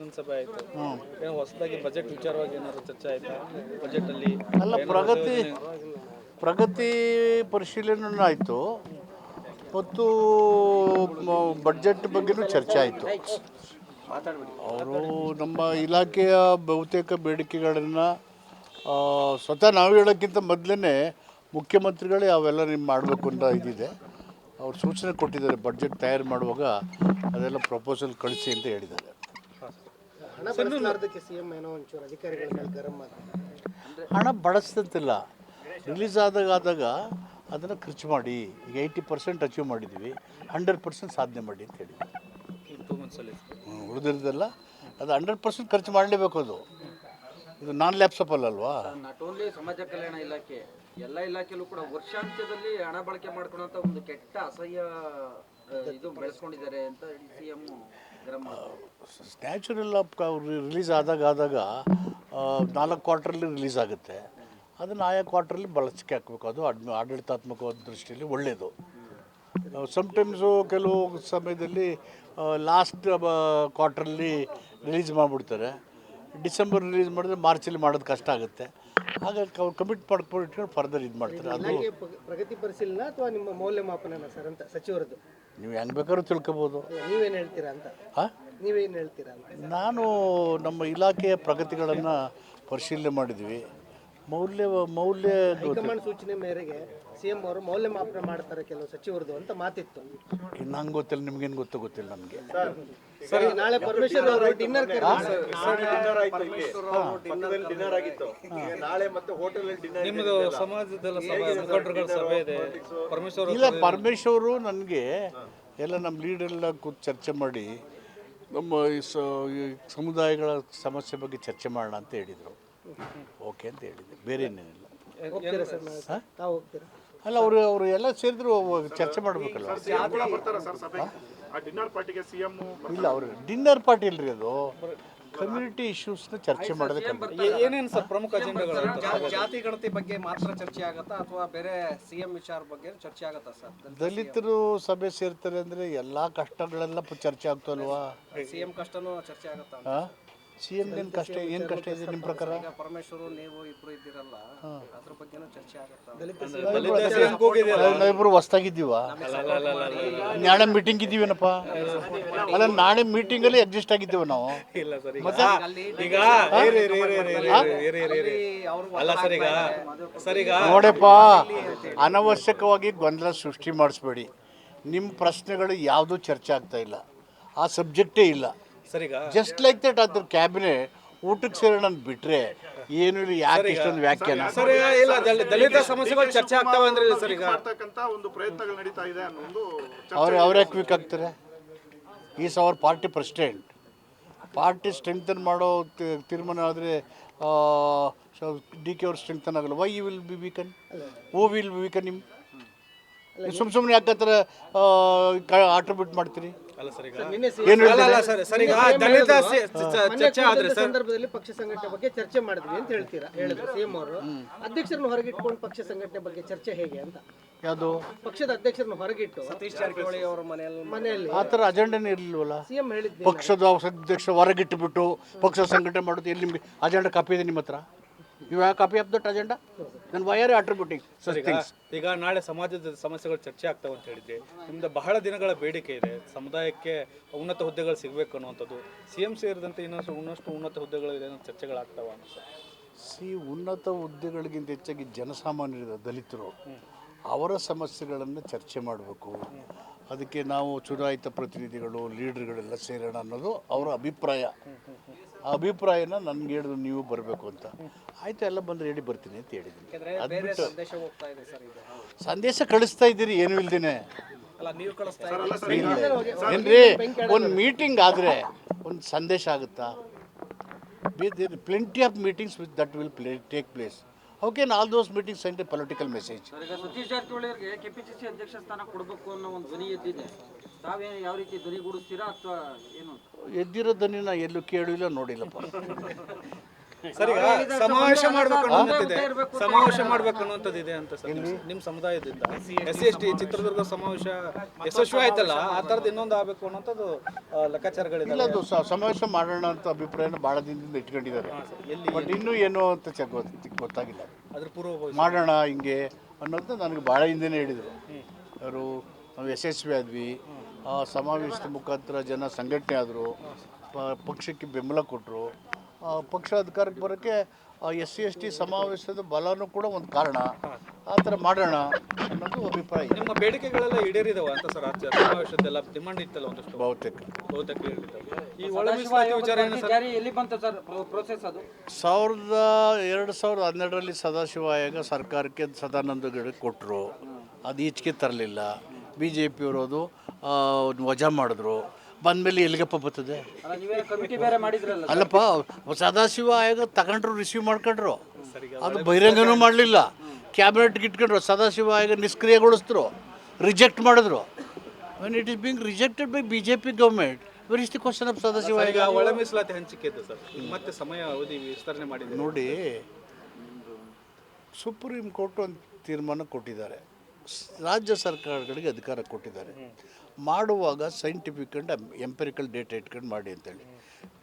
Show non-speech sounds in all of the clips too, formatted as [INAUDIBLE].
ಸಭೆ ಆಯಿತು. ಹೊಸದಾಗಿ ಬಜೆಟ್ ವಿಚಾರವಾಗಿ ಏನಾದ್ರು ಚರ್ಚೆ ಆಯ್ತಾ? ಬಜೆಟ್ ಅಲ್ಲಿ ಅಲ್ಲ ಪ್ರಗತಿ ಪ್ರಗತಿ ಪರಿಶೀಲನೆ ಆಯಿತು. ಮತ್ತು ಬಜೆಟ್ ಬಡ್ಜೆಟ್ ಬಗ್ಗೆನೂ ಚರ್ಚೆ ಆಯಿತು. ಅವರು ನಮ್ಮ ಇಲಾಖೆಯ ಬಹುತೇಕ ಬೇಡಿಕೆಗಳನ್ನು ಸ್ವತಃ ನಾವು ಹೇಳೋಕ್ಕಿಂತ ಮೊದಲೇ ಮುಖ್ಯಮಂತ್ರಿಗಳೇ ಅವೆಲ್ಲ ನಿಮ್ಮ ಮಾಡಬೇಕು ಅಂತ ಇದಿದೆ. ಅವ್ರು ಸೂಚನೆ ಕೊಟ್ಟಿದ್ದಾರೆ ಬಡ್ಜೆಟ್ ತಯಾರು ಮಾಡುವಾಗ ಅದೆಲ್ಲ ಪ್ರಪೋಸಲ್ ಕಳಿಸಿ ಅಂತ ಹೇಳಿದ್ದಾರೆ. ಹಣ ಬಳಸಲಾರ್ದಕ್ಕೆ ಸಿಎಂ ಏನೋ ಒಂಚೂರು ಅಧಿಕಾರಿಗಳ ಮೇಲೆ ಗರಂ ಮಾಡ್ತಾರೆ ಹಣ ಬಳಸ್ತಂತಿಲ್ಲ ರಿಲೀಸ್ ಆದಾಗ ಆದಾಗ ಅದನ್ನು ಖರ್ಚು ಮಾಡಿ ಈಗ ಏಯ್ಟಿ ಪರ್ಸೆಂಟ್ ಅಚೀವ್ ಮಾಡಿದ್ದೀವಿ ಹಂಡ್ರೆಡ್ ಪರ್ಸೆಂಟ್ ಸಾಧನೆ ಮಾಡಿ ಅಂತ ಹೇಳಿ ಉಳಿದಿರೋದೆಲ್ಲ ಅದು ಹಂಡ್ರೆಡ್ ಪರ್ಸೆಂಟ್ ಖರ್ಚು ಮಾಡಲೇಬೇಕು ಅದು. ಇದು ನಾನ್ ಲ್ಯಾಪ್ಸಪಲ್ ಅಲ್ವಾ? ನಾಟ್ ಓನ್ಲಿ ಸಮಾಜ ಕಲ್ಯಾಣ ಇಲಾಖೆ ಎಲ್ಲ ಇಲಾಖೆಯಲ್ಲೂ ಕೂಡ ವರ್ಷಾಂತ್ಯದಲ್ಲಿ ಹಣ ಬಳಕೆ ಮಾಡ್ಕೊಳ್ಳೋಂಥ ಒಂದು ಕೆಟ್ಟ ಅಸಹ್ಯ ಇದು ಬೆಳೆಸ್ಕೊಂಡಿದ್ದಾರೆ ಅಂತ ಸಿ ಎಂ ಆಫ್ ಆಫ್ ರಿಲೀಸ್ ಆದಾಗ ಆದಾಗ ನಾಲ್ಕು ಕ್ವಾರ್ಟ್ರಲ್ಲಿ ರಿಲೀಸ್ ಆಗುತ್ತೆ. ಅದನ್ನು ಆಯಾ ಕ್ವಾರ್ಟ್ರಲ್ಲಿ ಬಳಸಿಕೆ ಹಾಕಬೇಕು. ಅದು ಅಡ್ಮಿ ಆಡಳಿತಾತ್ಮಕವಾದ ದೃಷ್ಟಿಯಲ್ಲಿ ಒಳ್ಳೆಯದು ಸಮ್ಟೈಮ್ಸು ಕೆಲವು ಸಮಯದಲ್ಲಿ ಲಾಸ್ಟ್ ಕ್ವಾರ್ಟ್ರಲ್ಲಿ ರಿಲೀಸ್ ಮಾಡಿಬಿಡ್ತಾರೆ. ಡಿಸೆಂಬರ್ ರಿಲೀಸ್ ಮಾಡಿದ್ರೆ ಮಾರ್ಚಲ್ಲಿ ಮಾಡೋದು ಕಷ್ಟ ಆಗುತ್ತೆ. ಹಾಗಾಗಿ ಕಮಿಟ್ ಮಾಡ್ಕೊಂಡು ಇಟ್ಕೊಂಡು ಫರ್ದರ್ ಇದು ಮಾಡ್ತಾರೆ ಅದು ಪ್ರಗತಿ ಪರಿಶೀಲನೆ ಅಥವಾ ನಿಮ್ಮ ಮೌಲ್ಯಮಾಪನ ಸರ್ ಅಂತ ಸಚಿವರದ್ದು? ನೀವು ಹೆಂಗೆ ಬೇಕಾದ್ರೂ ತಿಳ್ಕೊಬೋದು. ನೀವೇನು ಹೇಳ್ತೀರಾ ಅಂತ? ಹಾಂ ನೀವೇನು ಹೇಳ್ತೀರಾ ಅಂತ? ನಾನು ನಮ್ಮ ಇಲಾಖೆಯ ಪ್ರಗತಿಗಳನ್ನು ಪರಿಶೀಲನೆ ಮಾಡಿದ್ವಿ. ಮೌಲ್ಯ ಮೌಲ್ಯ ಹೈಕಮಾಂಡ್ ಸೂಚನೆ ಮೇರೆಗೆ ಸಿಎಂ ಅವರು ಮೌಲ್ಯಮಾಪನ ಮಾಡ್ತಾರೆ ಕೆಲವು ಸಚಿವರದು ಅಂತ ಮಾತಿತ್ತು. ನಂಗೆ ಗೊತ್ತಿಲ್ಲ ನಿಮ್ಗೇನು ಗೊತ್ತು ಗೊತ್ತಿಲ್ಲ ನಮಗೆ. ಸರಿ ನಾಳೆ ಪರಮೇಶ್ವರ್ ಅವರು ಡಿನ್ನರ್ ನಿಮ್ಮದು ಸಮಾಜದಲ್ಲ ಸಭೆ ಮುಖಂಡರುಗಳ ಸಭೆ ಇದೆ. ಪರಮೇಶ್ವರ್ ಇಲ್ಲ ಪರಮೇಶ್ವರು ನನಗೆ ಎಲ್ಲ ನಮ್ಮ ಲೀಡೆಲ್ಲ ಕೂತು ಚರ್ಚೆ ಮಾಡಿ ನಮ್ಮ ಈ ಸ ಈ ಸಮುದಾಯಗಳ ಸಮಸ್ಯೆ ಬಗ್ಗೆ ಚರ್ಚೆ ಮಾಡೋಣ ಅಂತ ಹೇಳಿದರು. ಓಕೆ ಅಂತ ಹೇಳಿದೆ ಬೇರೆ ಏನೇನಿಲ್ಲ ಹೋಗ್ತೀರಾ ಸರ್ ನಾಳೆ? ತಾವು ಹೋಗ್ತೀರಾ? ಅಲ್ಲ ಅವರು ಅವರು ಎಲ್ಲ ಸೇರಿದ್ರು ಚರ್ಚೆ ಮಾಡಬೇಕಲ್ಲ. ಡಿನ್ನರ್ ಪಾರ್ಟಿಗೆ ಸಿಎಂ ಇಲ್ಲ ಅವರು ಡಿನ್ನರ್ ಪಾರ್ಟಿ ಇಲ್ರಿ ಅದು. ಕಮ್ಯುನಿಟಿ ಇಶ್ಯೂಸ್ನ ಚರ್ಚೆ ಮಾಡೋದಕ್ಕೆ ಏನೇನು ಸರ್ ಪ್ರಮುಖ ಅಜೆಂಡಾಗಳು ಜಾತಿ ಗಣತಿ ಬಗ್ಗೆ ಮಾತ್ರ ಚರ್ಚೆ ಆಗತ್ತಾ? ಅಥವಾ ಬೇರೆ ಸಿಎಂ ವಿಚಾರ ಬಗ್ಗೆ ಚರ್ಚೆ ಆಗತ್ತಾ ಸರ್? ದಲಿತರು ಸಭೆ ಸೇರ್ತಾರೆ ಅಂದರೆ ಎಲ್ಲ ಕಷ್ಟಗಳೆಲ್ಲ ಪ- ಚರ್ಚೆ ಆಗ್ತಲ್ವಾ? ಸಿಎಂ ಕಷ್ಟನೂ ಚರ್ಚೆ ಆಗತ್ತಾ ಹಾಂ? ಸಿ ಎಂ ಏನು ಕಷ್ಟ ಏನು ಕಷ್ಟ ಇದೆ ನಿಮ್ಮ ಪ್ರಕಾರ? ಪರಮೇಶ್ವರ ನೀವು ಇಬ್ರು ಇದ್ದೀರಲ್ಲ ಅದ್ರ ಬಗ್ಗೆನೂ ಚರ್ಚೆ ಆಗುತ್ತೆ? ನಾವಿಬ್ರು ಹೊಸ್ತಾಗಿದ್ದೀವ ನಾಳೆ ಮೀಟಿಂಗ್ ಇದ್ದೀವೇನಪ್ಪ? ಅಲ್ಲ ನಾಳೆ ಮೀಟಿಂಗಲ್ಲಿ ಅಡ್ಜಸ್ಟ್ ಆಗಿದ್ದೀವ ನಾವು. ಇಲ್ಲ ಸರ್ ಮತ್ತೆ? ಈಗ. ಅಲ್ಲ ಸರ್ ಈಗ ಸರ್ ಈಗ ನೋಡಪ್ಪ ಅನವಶ್ಯಕವಾಗಿ ಗೊಂದಲ ಸೃಷ್ಟಿ ಮಾಡಿಸ್ಬೇಡಿ. ನಿಮ್ಮ ಪ್ರಶ್ನೆಗಳು ಯಾವುದೂ ಚರ್ಚೆ ಆಗ್ತಾ ಇಲ್ಲ. ಆ ಸಬ್ಜೆಕ್ಟೇ ಇಲ್ಲ. ಜಸ್ಟ್ ಲೈಕ್ ದಟ್ ಅದ್ರ ಕ್ಯಾಬಿನೆಟ್ ಊಟಕ್ಕೆ ಸೇರೋಣ ಅಂತ ಬಿಟ್ರೆ ಏನು ಇಲ್ಲ ಯಾಕೆ ಇಷ್ಟೊಂದು ವ್ಯಾಖ್ಯಾನ? ಸರ್ ಇಲ್ಲ ದಲಿತ ಸಮಸ್ಯೆಗಳು ಚರ್ಚೆ ಆಗ್ತಾವೆ ಅಂದ್ರೆ ಸರ್ ಈಗ ಮಾಡ್ತಕ್ಕಂತ ಒಂದು ಪ್ರಯತ್ನಗಳು ನಡೀತಾ ಇದೆ ಅನ್ನೋ ಒಂದು ಅವ್ರು ಅವರೇ ಯಾಕೆ ವೀಕ್ ಆಗ್ತಾರೆ is our party president party strengthen ಮಾಡೋ ತಿ- ತೀರ್ಮಾನ ಆದರೆ ಡಿ ಕೆ ಅವ್ರು ಸ್ಟ್ರೆಂಥನ್ ಆಗಲ್ಲ. Why you will be weaken oh will be weaken ನಿಮ್? ಸುಮ್ ಸುಮ್ಮನೆ ಯಾಕಂದ್ರೆ ಥರ ಆಟ್ರಿಬ್ಯೂಟ್ ಮಾಡ್ತೀರಿ? ಅಲ್ಲ ಸರ್ ಏನು ಈಗ ದಲಿತ ಚರ್ಚೆ ಆದ್ರೆ ಸರ್ ಸಂದರ್ಭದಲ್ಲಿ ಪಕ್ಷ ಸಂಘಟನೆ ಬಗ್ಗೆ ಚರ್ಚೆ ಮಾಡಿದ್ವಿ ಅಂತ ಹೇಳ್ತೀರಾ? ಹೇಳಿದ್ರು ಸಿಎಂ ಅವರು. ಅಧ್ಯಕ್ಷರನ್ನು ಹೊರಗಿಟ್ಕೊಂಡು ಪಕ್ಷ ಸಂಘಟನೆ ಬಗ್ಗೆ ಚರ್ಚೆ ಹೇಗೆ ಅಂತ. ಯಾವುದು? ಪಕ್ಷದ ಅಧ್ಯಕ್ಷರನ್ನು ಹೊರಗಿಟ್ಟು ಸತೀಶ್ ಜಾರಕಿಹೊಳಿ ಅವರ ಮನೆಯಲ್ಲಿ ಮನೆಯಲ್ಲಿ. ಆ ಥರ ಅಜೆಂಡನೇ ಇರಲಿಲ್ವಲ್ಲ? ಸಿಎಂ ಹೇಳಿದ್ದೆ ಪಕ್ಷದ ಅಧ್ಯಕ್ಷ ಹೊರಗಿಟ್ಟುಬಿಟ್ಟು ಪಕ್ಷ ಸಂಘಟನೆ ಮಾಡೋದು ಎಲ್ಲಿ ನಿಮಗೆ ಅಜೆಂಡಾ ಕಾಪಿ ಇದೆ ನಿಮ್ಮ ಹತ್ರ? You have copy of that agenda ನನ್ನ ವಯರ್ ಅಟ್ರಿಬ್ಯೂಟಿಂಗ್ ಸರಿ ಥಿಂಗ್ಸ್ ಈಗ ನಾಳೆ ಸಮಾಜದ ಸಮಸ್ಯೆಗಳು ಚರ್ಚೆ ಆಗ್ತಾವೆ ಅಂತ ಹೇಳಿದ್ರಿ. ನಿಮ್ದು ಬಹಳ ದಿನಗಳ ಬೇಡಿಕೆ ಇದೆ. ಸಮುದಾಯಕ್ಕೆ ಉನ್ನತ ಹುದ್ದೆಗಳು ಸಿಗಬೇಕು ಅನ್ನುವಂಥದ್ದು. ಸಿ ಎಂ ಸೇರಿದಂತೆ ಇನ್ನಷ್ಟು ಇನ್ನಷ್ಟು ಉನ್ನತ ಹುದ್ದೆಗಳು ಇದೆ ಅನ್ನೋ ಚರ್ಚೆಗಳಾಗ್ತಾವ ಅಂತ. ಸಿ ಉನ್ನತ ಹುದ್ದೆಗಳಿಗಿಂತ ಹೆಚ್ಚಾಗಿ ಜನಸಾಮಾನ್ಯರ ದಲಿತರು. ಅವರ ಸಮಸ್ಯೆಗಳನ್ನು ಚರ್ಚೆ ಮಾಡಬೇಕು. ಅದಕ್ಕೆ ನಾವು ಚುನಾಯಿತ ಪ್ರತಿನಿಧಿಗಳು ಲೀಡರ್ಗಳೆಲ್ಲ ಸೇರೋಣ ಅನ್ನೋದು ಅವರ ಅಭಿಪ್ರಾಯ. ಆ ಅಭಿಪ್ರಾಯನ ನನ್ಗೆ ಹೇಳಿದ್ರು ನೀವು ಬರಬೇಕು ಅಂತ. ಆಯ್ತು ಎಲ್ಲ ಬಂದ್ರೆ ಹೇಳಿ ಬರ್ತೀನಿ ಅಂತ ಹೇಳಿದ್ದೀನಿ ಅದ್ಬಿಟ್ಟು ಬೇರೆ ಸಂದೇಶ ಹೋಗ್ತಾ ಇದೆ ಸರ್ ಇದು. ಸಂದೇಶ ಕಳಿಸ್ತಾ ಇದ್ದೀರಿ ಏನು ಇಲ್ದೇನೆ. ಅಲ್ಲ ನೀವು ಕಳಿಸ್ತಾ ಇದ್ದೀರಿ. ಏನ್ರಿ ಒಂದು ಮೀಟಿಂಗ್ ಆದರೆ ಒಂದು ಸಂದೇಶ ಆಗುತ್ತಾ? Plenty of meetings with that will play take place how can all those meeting send a political message. ಈಗ ಸತೀಶ್ ಜಾರಕಿಹೊಳಿ ಅವರಿಗೆ ಕೆಪಿಸಿಸಿ ಅಧ್ಯಕ್ಷ ಸ್ಥಾನ ಕೊಡಬೇಕು ಅನ್ನೋ ಒಂದು ಧ್ವನಿ ಎದ್ದಿದೆ. ತಾವೇ ಯಾವ ರೀತಿ ಧ್ವನಿಗೂಡಿಸ್ತೀರಾ ಅಥವಾ ಏನು? ಎದ್ದಿರೋ ಎದ್ದಿರೋ ನಾ ಎಲ್ಲೂ ಕೇಳಿಲ್ಲ ನೋಡಿಲ್ಲಪ್ಪ. [LAUGHS] ಸರ್ ಈಗ ಸಮಾವೇಶ ಮಾಡ್ಬೇಕು ಅನ್ನೋದಿದೆ ಸಮಾವೇಶ ಮಾಡ್ಬೇಕು ಅನ್ನೋಂಥದ್ದು ಇದೆ ಅಂತ ಸರ್. ನಿಮ್ಮ ಸಮುದಾಯದಿಂದ S C S T Chitradurga ಸಮಾವೇಶ ಯಶಸ್ವಿ ಆಯ್ತಲ್ಲ? ಆ ಥರದ್ದು ಇನ್ನೊಂದು ಆಗಬೇಕು ಅನ್ನೋಂಥದ್ದು ಲೆಕ್ಕಾಚಾರಗಳಿದೆ ಅದು ಸ- ಸಮಾವೇಶ ಮಾಡೋಣ ಅಂತ ಅಭಿಪ್ರಾಯನ ಭಾಳ ದಿನದಿಂದ ಇಟ್ಕೊಂಡಿದ್ದಾರೆ. ಎಲ್ಲಿ ಬಟ್ ಇನ್ನೂ ಏನು ಅಂತ ಚೆಕ್ ಗೊತ್ತಾಗಿಲ್ಲ. ಅದ್ರ ಪೂರ್ವ ಮಾಡೋಣ ಹಿಂಗೆ ಅನ್ನೋದು ನನಗೆ ಭಾಳ ಹಿಂದೆನೇ ಹೇಳಿದರು. ಅವರು ನಾವು ಯಶಸ್ವಿ ಆದ್ವಿ. ಆ ಸಮಾವೇಶದ ಮುಖಾಂತರ ಜನ ಸಂಘಟನೆ ಆದರು. ಪಕ್ಷಕ್ಕೆ ಬೆಂಬಲ ಕೊಟ್ಟರು ಪಕ್ಷ ಅಧಿಕಾರಕ್ಕೆ ಬರೋಕ್ಕೆ ಎಸ್ ಸಿ ಎಸ್ ಟಿ ಸಮಾವೇಶದ ಬಲನೂ ಕೂಡ ಒಂದು ಕಾರಣ. ಆ ಥರ ಮಾಡೋಣ ಅನ್ನೋದು ಅಭಿಪ್ರಾಯ. ನಿಮ್ಮ ಬೇಡಿಕೆಗಳೆಲ್ಲ ಈಡೇರಿದವ ಅಂತ ಸರ್ ರಾಜ್ಯ ಸಮಾವೇಶದ್ದೆಲ್ಲ ಡಿಮಾಂಡ್ ಇತ್ತಲ್ಲ ಒಂದಷ್ಟು? ಬಹುತೇಕ. ಬಹುತೇಕ. ಈ ಒಳ ವಿಚಾರ ಏನು ಸರ್? ಜಾರಿ ಎಲ್ಲಿ ಬಂತು ಸರ್ ಪ್ರೋಸೆಸ್ ಅದು? ಸಾವಿರದ ಎರಡು ಸಾವಿರದ ಹನ್ನೆರಡರಲ್ಲಿ ಸದಾಶಿವ ಆಯೋಗ ಸರ್ಕಾರಕ್ಕೆ ಸದಾನಂದ ಗಿಡ ಕೊಟ್ಟರು ಅದು ಈಚೆಗೆ ತರಲಿಲ್ಲ. ಬಿ ಜೆ ಪಿಯವರು ಅದು ವಜಾ ಮಾಡಿದ್ರು. ಬಂದಮೇಲೆ ಎಲ್ಲಿಗಪ್ಪ ಬರ್ತದೆ? ಅಲ್ಲಪ್ಪ ಸದಾಶಿವ ಆಯೋಗ ತಗೊಂಡ್ರು ರಿಸೀವ್ ಮಾಡ್ಕೊಂಡ್ರು. ಅದು ಬಹಿರಂಗನೂ ಮಾಡಲಿಲ್ಲ. ಕ್ಯಾಬಿನೆಟ್ಗೆ ಇಟ್ಕೊಂಡ್ರು ಸದಾಶಿವ ಆಯೋಗ ನಿಷ್ಕ್ರಿಯಗೊಳಿಸಿದ್ರು ರಿಜೆಕ್ಟ್ ಮಾಡಿದ್ರು. When it is being rejected by B J P government where is the question of Sadashiva ಆಯೋಗ? ಒಳ ಮೀಸಲಾತಿ ಹಂಚಿಕೆ ಸರ್. ಮತ್ತೆ ಸಮಯ ಅವಧಿ ವಿಸ್ತರಣೆ ಮಾಡಿದೆ. ನೋಡಿ ಸುಪ್ರೀಂ ಕೋರ್ಟ್ ಒಂದು ತೀರ್ಮಾನ ಕೊಟ್ಟಿದ್ದಾರೆ. ರಾಜ್ಯ ಸರ್ಕಾರಗಳಿಗೆ ಅಧಿಕಾರ ಕೊಟ್ಟಿದ್ದಾರೆ. ಮಾಡುವಾಗ ಸೈಂಟಿಫಿಕ್ ಅಂಡ್ ಎಂಪೆರಿಕಲ್ ಡೇಟಾ ಇಟ್ಕೊಂಡು ಮಾಡಿ ಅಂತೇಳಿ.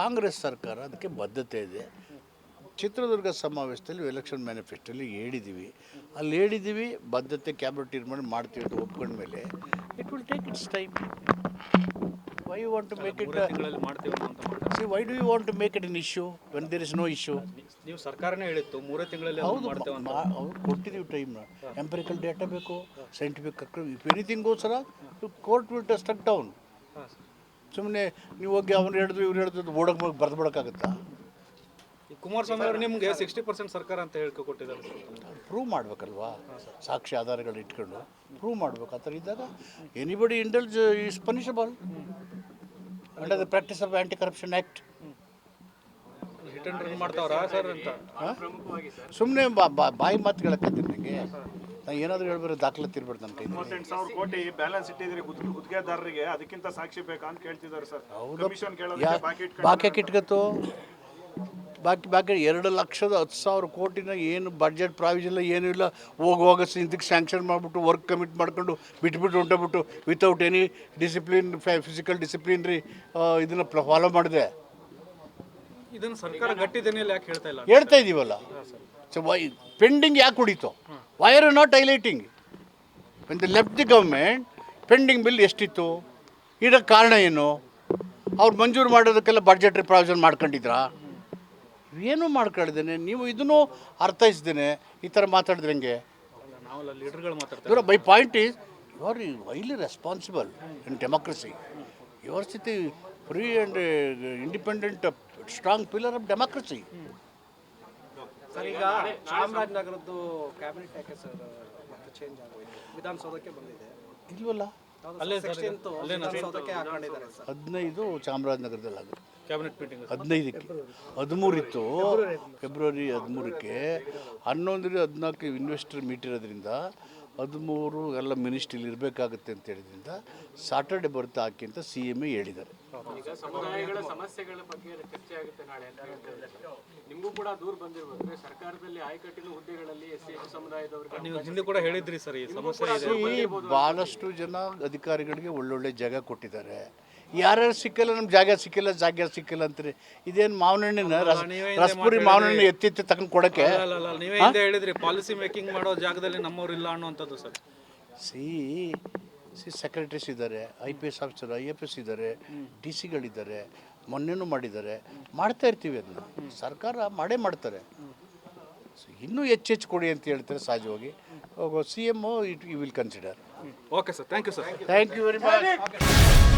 ಕಾಂಗ್ರೆಸ್ ಸರ್ಕಾರ ಅದಕ್ಕೆ ಬದ್ಧತೆ ಇದೆ. ಚಿತ್ರದುರ್ಗ ಸಮಾವೇಶದಲ್ಲಿ ಎಲೆಕ್ಷನ್ ಮ್ಯಾನಿಫೆಸ್ಟೋಲಿ ಹೇಳಿದ್ದೀವಿ ಅಲ್ಲಿ ಹೇಳಿದ್ದೀವಿ ಬದ್ಧತೆ ಕ್ಯಾಬಿನೆಟ್ ತೀರ್ಮಾನ ಮಾಡ್ತೀವಿ ಅಂತ ಒಪ್ಕೊಂಡ್ಮೇಲೆ it will take its time why you want to make it ಮಾಡ್ತೀವಿ ಅನ್ನೋಂಥ see why do you want to make it in issue when there is no issue ನೀವು ಸರ್ಕಾರನೇ ಹೇಳಿತ್ತು ಮೂರೇ ತಿಂಗಳಲ್ಲಿ ಹೌದು ಅಂತ. ಅವ್ರು ಕೊಟ್ಟಿದ್ದೀವಿ ಟೈಮ್ ಎಂಪರಿಕಲ್ ಡೇಟಾ ಬೇಕು ಸೈಂಟಿಫಿಕ್ ಇಫ್ ಎನಿಥಿಂಗ್ ಗೋಸ್ಕರ ಕೋರ್ಟ್ ವಿಲ್ ಟೆಸ್ಟ್ ಡೌನ್ ಸುಮ್ಮನೆ ನೀವು ಹೋಗಿ ಅವ್ರು ಹೇಳಿದ್ರು ಇವ್ರು ಹೇಳಿದ್ರು ಓಡಕ್ಕೆ ಬರ್ದು ಬಿಡೋಕ್ಕಾಗತ್ತಾ? ಕುಮಾರಸ್ವಾಮಿ ಅವರು ನಿಮಗೆ ಸಿಕ್ಸ್ಟಿ ಪರ್ಸೆಂಟ್ ಸರ್ಕಾರ ಅಂತ ಹೇಳ್ಕೊ ಕೊಟ್ಟಿದ್ದಾರೆ. ಪ್ರೂವ್ ಮಾಡಬೇಕಲ್ವಾ? ಸಾಕ್ಷಿ ಆಧಾರಗಳು ಇಟ್ಕೊಂಡು ಪ್ರೂವ್ ಮಾಡಬೇಕು. ಆ ಥರ ಇದ್ದಾಗ anybody indulge is punishable under the practice of anti corruption act hit and run ಮಾಡ್ತಾವ್ರಾ sir ಅಂತ? ಸುಮ್ಮನೆ ಬಾಯಿ ಮಾತು ಹೇಳಕ್ಕಿದ್ದೀನಿ ನನಗೆ ನಾನು ಏನಾದರೂ ಹೇಳ್ಬಾರ್ದು ದಾಖಲೆ ಇರ್ಬಾರ್ದು ನನ್ನ ಕೈ ಸಾವಿರ ಕೋಟಿ ಬ್ಯಾಲೆನ್ಸ್ ಇಟ್ಟಿದ್ರೆ ಗುತ್ತಿಗೆ ಗುತ್ತಿಗೆದಾರರಿಗೆ ಅದಕ್ಕಿಂತ ಸಾಕ್ಷಿ ಬೇಕಾ ಅಂತ ಕೇಳ್ತಿದ್ದಾರೆ ಸರ್. ಬಾಕಿ ಇಟ್ಕತ್ತು ಬಾಕಿ ಬಾಕಿ ಎರಡು ಲಕ್ಷದ ಹತ್ತು ಸಾವಿರ ಕೋಟಿನ ಏನು ಬಡ್ಜೆಟ್ ಪ್ರಾವಿಷನ್ ಏನೂ ಇಲ್ಲ. ಹೋಗುವಾಗ ಇದಕ್ಕೆ ಸ್ಯಾಂಕ್ಷನ್ ಮಾಡಿಬಿಟ್ಟು ವರ್ಕ್ ಕಮಿಟ್ ಮಾಡ್ಕೊಂಡು ಬಿಟ್ಬಿಟ್ಟು ಹೊಂಟೋಗ್ಬಿಟ್ಟು without any discipline physical disciplinary ಇದನ್ನು ಫಾಲೋ ಮಾಡಿದೆ. ಇದನ್ನು ಸರ್ಕಾರ ಯಾಕೆ ಹೇಳ್ತಾ ಇಲ್ಲ? ಹೇಳ್ತಾ ಇದ್ದೀವಲ್ಲ ಸೊ ವೈ ಪೆಂಡಿಂಗ್ ಯಾಕೆ ಕುಡಿತು why are not highlighting the left the government pending bill ಎಷ್ಟಿತ್ತು? ಇದಕ್ಕೆ ಕಾರಣ ಏನು? ಅವ್ರು ಮಂಜೂರು ಮಾಡೋದಕ್ಕೆಲ್ಲ ಬಡ್ಜೆಟ್ರಿ ಪ್ರಾವಿಷನ್ ಮಾಡ್ಕೊಂಡಿದ್ರಾ? ಏನೂ ಮಾಡ್ಕೊಳ್ದೇನೆ ನೀವು ಇದನ್ನು ಅರ್ಥೈಸ್ದೇನೆ ಈ ಥರ ಮಾತಾಡಿದ್ರೆ ಹೆಂಗೆ? ನಾವೆಲ್ಲ ಲೀಡರ್ಗಳು ಮಾತಾಡ್ತಾರೆ. ಇವರ my point is you are wily responsible in democracy your ಸ್ಥಿತಿ free and independent strong pillar of democracy sir ಈಗ ಚಾಮರಾಜನಗರದ್ದು ಕ್ಯಾಬಿನೆಟ್ ಯಾಕೆ ಸರ್ ಮತ್ತೆ ಚೇಂಜ್ ಆಗೋಯ್ತು? ವಿಧಾನಸೌಧಕ್ಕೆ ಬಂದಿದೆ. ಇಲ್ವಲ್ಲ? ಅಲ್ಲೇ ಸರ್ ಸಿಕ್ಸ್ಟೀನ್ತ್ ವಿಧಾನಸೌಧಕ್ಕೆ ಹಾಕೊಂಡಿದ್ದಾರೆ ಸರ್. ಹದಿನೈದು ಚಾಮರಾಜನಗರದಲ್ಲಿ ಆಗುತ್ತೆ ಕ್ಯಾಬಿನೆಟ್ ಮೀಟಿಂಗ್ ಇತ್ತು ಹದಿಮೂರಿತ್ತು ಫೆಬ್ರವರಿ ಹದಿಮೂರಕ್ಕೆ. ಹನ್ನೊಂದರಿಂದ ಹದಿನಾಲ್ಕು ಇನ್ವೆಸ್ಟರ್ ಮೀಟ್ ಇರೋದ್ರಿಂದ ಹದಿಮೂರು ಎಲ್ಲ ಮಿನಿಸ್ಟ್ರಿಲಿ ಇರಬೇಕಾಗುತ್ತೆ ಅಂತ ಹೇಳಿದ್ರಿಂದ ಸಾಟರ್ಡೆ ಬರುತ್ತೆ ಹಾಕಿ ಅಂತ ಸಿ ಎಂ ಎ ಹೇಳಿದ್ದಾರೆ. ಈಗ ಸಮುದಾಯಗಳ ಸಮಸ್ಯೆಗಳ ಬಗ್ಗೆ ಚರ್ಚೆ ಆಗುತ್ತೆ ನಾಳೆ ಅಂತ ಹೇಳ್ತಿದ್ದಾರೆ. ನಿಮಗೂ ಕೂಡ ದೂರ ಬಂದಿರ್ಬೋದು. ಸರ್ಕಾರದಲ್ಲಿ ಆಯಕಟ್ಟಿನ ಹುದ್ದೆಗಳಲ್ಲಿ ಎಸ್ ಸಿ ಸಮುದಾಯದವರಿಗೆ ಕೂಡ ಹೇಳಿದ್ರಿ ಸರ್ ಈ ಸಮಸ್ಯೆ ಇದೆ ಈ ಭಾಳಷ್ಟು ಜನ ಅಧಿಕಾರಿಗಳಿಗೆ ಒಳ್ಳೊಳ್ಳೆ ಜಾಗ ಕೊಟ್ಟಿದ್ದಾರೆ. ಯಾರ್ಯಾರು ಸಿಕ್ಕಿಲ್ಲ ನಮ್ಮ ಜಾಗ ಸಿಕ್ಕಿಲ್ಲ ಜಾಗ ಸಿಕ್ಕಿಲ್ಲ ಅಂತೀರಿ. ಇದೇನು ಮಾವನಣ್ಣಿನ ರಸ ರಸ್ಪುರಿ ರಸಪುರಿ ಎತ್ತೆತ್ತಿ ತಗೊಂಡು ಕೊಡೋಕ್ಕೆ? ಅಲ್ಲ ಅಲ್ಲ ನೀವೇ ಹಿಂದೆ ಹೇಳಿದ್ರಿ ಪಾಲಿಸಿ ಮೇಕಿಂಗ್ ಮಾಡೋ ಜಾಗದಲ್ಲಿ ನಮ್ಮವ್ರು ಇಲ್ಲ ಅನ್ನುವಂಥದ್ದು ಸರ್. ಸಿ ಸಿ ಸೆಕ್ರೆಟರೀಸ್ ಇದ್ದಾರೆ I P S officer I F S ಇದ್ದಾರೆ ಡಿ ಸಿಗಳಿದ್ದಾರೆ ಮೊನ್ನೆನೂ ಮಾಡಿದ್ದಾರೆ. ಮಾಡ್ತಾ ಇರ್ತೀವಿ ಅದನ್ನ ಸರ್ಕಾರ ಮಾಡೇ ಮಾಡ್ತಾರೆ. ಸೊ ಇನ್ನೂ ಹೆಚ್ಚು ಹೆಚ್ಚು ಕೊಡಿ ಅಂತ ಹೇಳ್ತಾರೆ ಸಹಜವಾಗಿ. See it you will consider okay sir thank you sir thank you very much